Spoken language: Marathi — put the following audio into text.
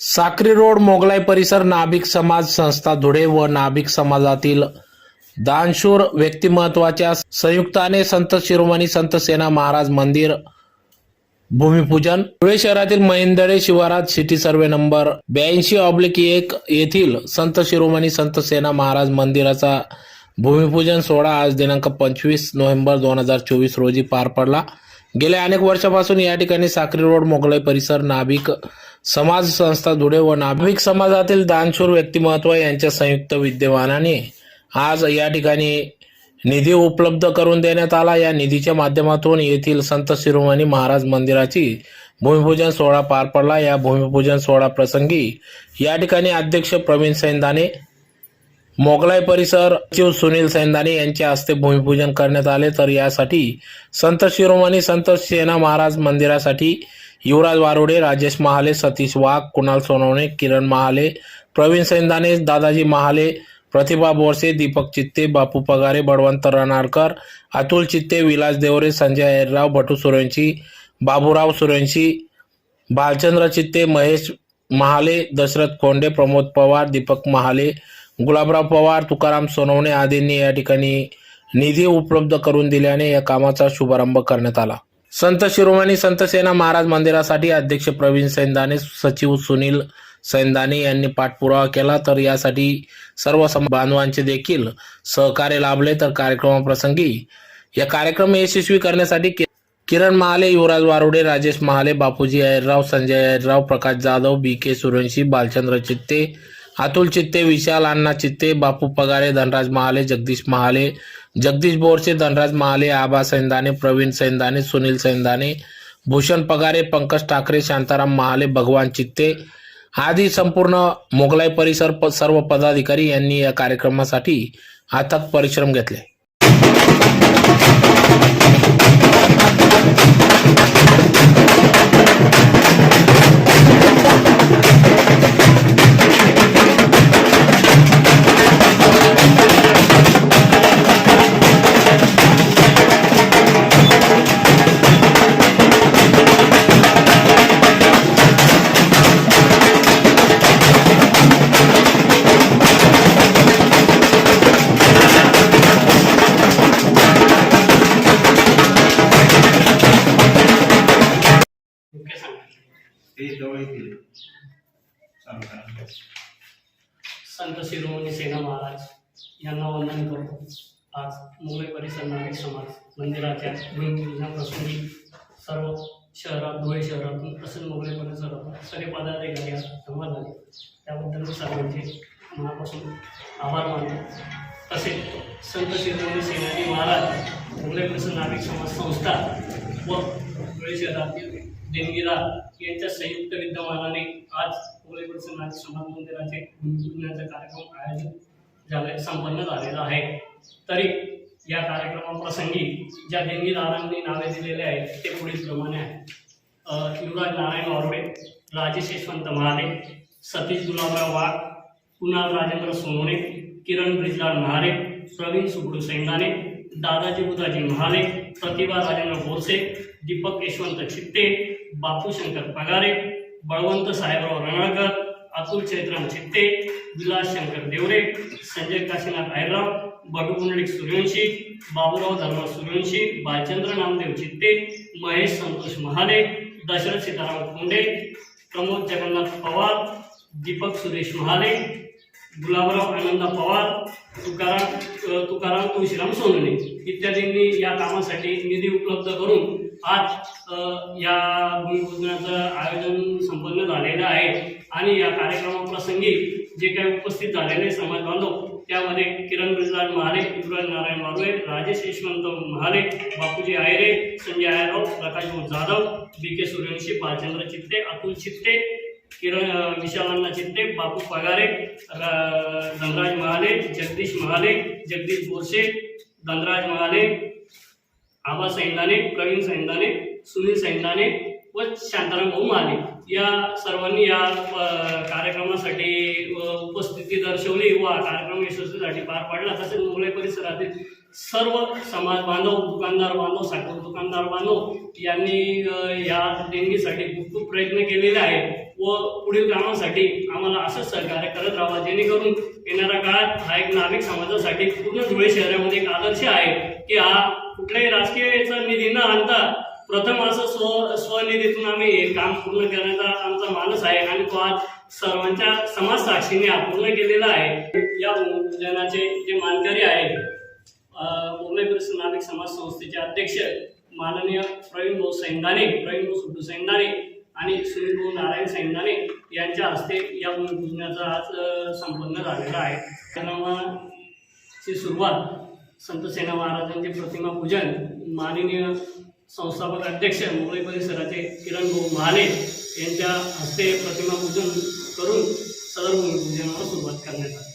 साक्री रोड मोगलाई परिसर नाभिक समाज संस्था धुळे व नाभिक समाजातील दानशूर व्यक्तिमत्वाच्या संयुक्ताने संत शिरोमणी संत सेना महाराज मंदिर भूमिपूजन. धुळे शहरातील महिंदळे शिवारात सिटी सर्वे नंबर ब्याऐंशी ऑब्लिक एक येथील संत शिरोमणी संत सेना महाराज मंदिराचा भूमिपूजन सोहळा आज दिनांक पंचवीस नोव्हेंबर दोन हजार चोवीस रोजी पार पडला. गेल्या अनेक वर्षापासून या ठिकाणी साक्री रोड मोगलाई परिसर नाभिक समाज संस्था धुळे व नाभिक समाजातील दानशूर व्यक्तिमत्व यांच्या संयुक्त विद्यमानाने आज या ठिकाणी निधी उपलब्ध करून देण्यात आला. या निधीच्या माध्यमातून येथील संत शिरोमणी महाराज मंदिराची भूमिपूजन सोहळा पार पडला. या भूमिपूजन सोहळा प्रसंगी या ठिकाणी अध्यक्ष प्रवीण सैंदाने मोगलाई परिसर सचिव सुनील सैंदाने यांच्या हस्ते भूमिपूजन करण्यात आले. तर यासाठी संत शिरोमणी संत सेना महाराज मंदिरासाठी युवराज वारोडे राजेश महाले सतीश वाघ कुणाल सोनवणे किरण महाले प्रवीण सैंदाने दादाजी महाले प्रतिभा बोरसे दीपक चित्ते बापू पगारे बळवंत रणारकर अतुल चित्ते विलास देवरे संजय अहिरराव भटू सुरेंशी बाबूराव सुरेंशी भालचंद्र चित्ते महेश महाले दशरथ कोंडे प्रमोद पवार दीपक महाले गुलाबराव पवार तुकाराम सोनवणे आदींनी या ठिकाणी निधी उपलब्ध करून दिल्याने या कामाचा शुभारंभ करण्यात आला. संत शिरोमणी संत सेना महाराज मंदिरासाठी अध्यक्ष प्रवीण सैंदाने सचिव सुनील सैंदाने यांनी पाठपुरावा केला. तर यासाठी सर्व बांधवांचे देखील सहकार्य लाभले. तर कार्यक्रमाप्रसंगी या कार्यक्रम यशस्वी करण्यासाठी कि- किरण महाले युवराज वारुडे राजेश महाले बापूजी अहिरराव संजय अहिरराव प्रकाश जाधव बी के सुरवंशी बालचंद्र चित्ते अतुल चित्ते विशाल अण्णा चित्ते बापू पगारे धनराज महाले जगदीश महाले जगदीश बोरसे धनराज महाले आबा सैंदाने प्रवीण सैंदाने सुनील सैंदाने भूषण पगारे पंकज ठाकरे शांताराम महाले भगवान चित्ते आदी संपूर्ण मोगलाई परिसर सर्व पदाधिकारी यांनी या कार्यक्रमासाठी अथक परिश्रम घेतले. ते जवळ येतील संत शिरोमणी सेना महाराज यांना वंदन करतो आज मुंबई परिसर नागरिक समाज मंदिराच्या भूमिपूजनाप्रसंगी सर्व शहरात धुळे शहरातून तसेच मुंबई परिसरातून सगळे पदाधिकारी आज जमा झाले. त्याबद्दल मी सर्वांचे मनापासून आभार मानतो. तसेच संत शिरोमणी सेनानी महाराज मुंबई परिसर नागरिक समाज संस्था व धुळे शहरातील देणगीदार यांच्या संयुक्त विद्यमानाने आज मुंबई समाज मंदिराचे भूमिपूजनाचा कार्यक्रम आयोजित झाले संपन्न झालेला आहे. तरी या कार्यक्रमाप्रसंगी ज्या देणगीदारांनी नावे दिलेले आहेत ते पुढील प्रमाणे आहेत. शिवराज युवराज नारायण ऑर्वे राजेश यशवंत महाले सतीश गुलाबराव वाघ कुणाल राजेंद्र सोनवणे किरण ब्रिजलाल महाले प्रवीण सुबडू सैंदाने दादाजी बुधाजी महाले प्रतिभा राजेंद्र बोरसे दीपक यशवंत चित्ते बापू शंकर पगारे बळवंत साहेबराव रणळकर अतुल चैत्राम चित्ते विलास शंकर देवरे संजय काशीनाथ आयराव बटू पुंडलिक सूर्यवंशी बाबूराव धर्मराव सूर्यवंशी बालचंद्र नामदेव चित्ते महेश संतोष महाले दशरथ सीताराम कोंडे प्रमोद जगन्नाथ पवार दीपक सुरेश महाले गुलाबराव आनंद पवार तुकाराम तुकाराम तुळशीराम सोनवणे इत्यादींनी या कामासाठी निधी उपलब्ध करून आज या भूमिपूजनाचं आयोजन संपन्न झालेलं आहे. आणि या कार्यक्रमाप्रसंगी जे काही उपस्थित झालेले समाज बांधव त्यामध्ये किरण ब्रिजलाल महाले युवराज नारायण वारुळे राजेश यशवंत महाले बापूजी आयरे संजय आयराव प्रकाश जाधव बी के सूर्यवंशी बालचंद्र चित्ते अतुल चित्ते किरण अ, विशालांना चित्ते बापू पगारे धनराज महाले जगदीश महाले जगदीश बोरसे धनराज महाले आबा सैंदाने प्रवीण सैंदाने सुनील सैंदाने व शांताराम भाऊ महाले. या सर्वांनी या कार्यक्रमासाठी उपस्थिती दर्शवली व कार्यक्रम यशस्वीसाठी पार पाडला. तसेच मुंबई परिसरातील सर्व समाज बांधव दुकानदार बांधव साखर दुकानदार बांधव यांनी या देणगीसाठी खूप खूप प्रयत्न केलेले आहेत. व पुढील कामासाठी आम्हाला असंच सहकार्य करत राहावा. जेणेकरून येणाऱ्या काळात हा एक नागरिक समाजासाठी पूर्ण धुळे शहरामध्ये एक आदर्श आहे की हा कुठल्याही राजकीयचा निधी न आणता प्रथम असं स्व स्वनिधीतून आम्ही हे काम पूर्ण करण्याचा आमचा मानस आहे आणि तो आज सर्वांच्या समाज साक्षीने पूर्ण केलेला आहे. या भूमिपूजनाचे जे मानकरी आहेत मुंबई नागरिक समाज संस्थेचे अध्यक्ष माननीय प्रवीण भाऊ सैंदाने प्रवीण भाऊ सुड्डू सैंदाने आणि सुनील नारायण सैंदाने यांच्या हस्ते या भूमिपूजनाचा आज संपन्न झालेला आहे. कार्यक्रमाची सुरुवात संत सेना महाराजांचे प्रतिमा पूजन माननीय संस्थापक अध्यक्ष मुंबई परिसराचे किरण भाऊ महाले यांच्या हस्ते प्रतिमा पूजन करून सदर भूमिपूजनाला सुरुवात करण्यात आली.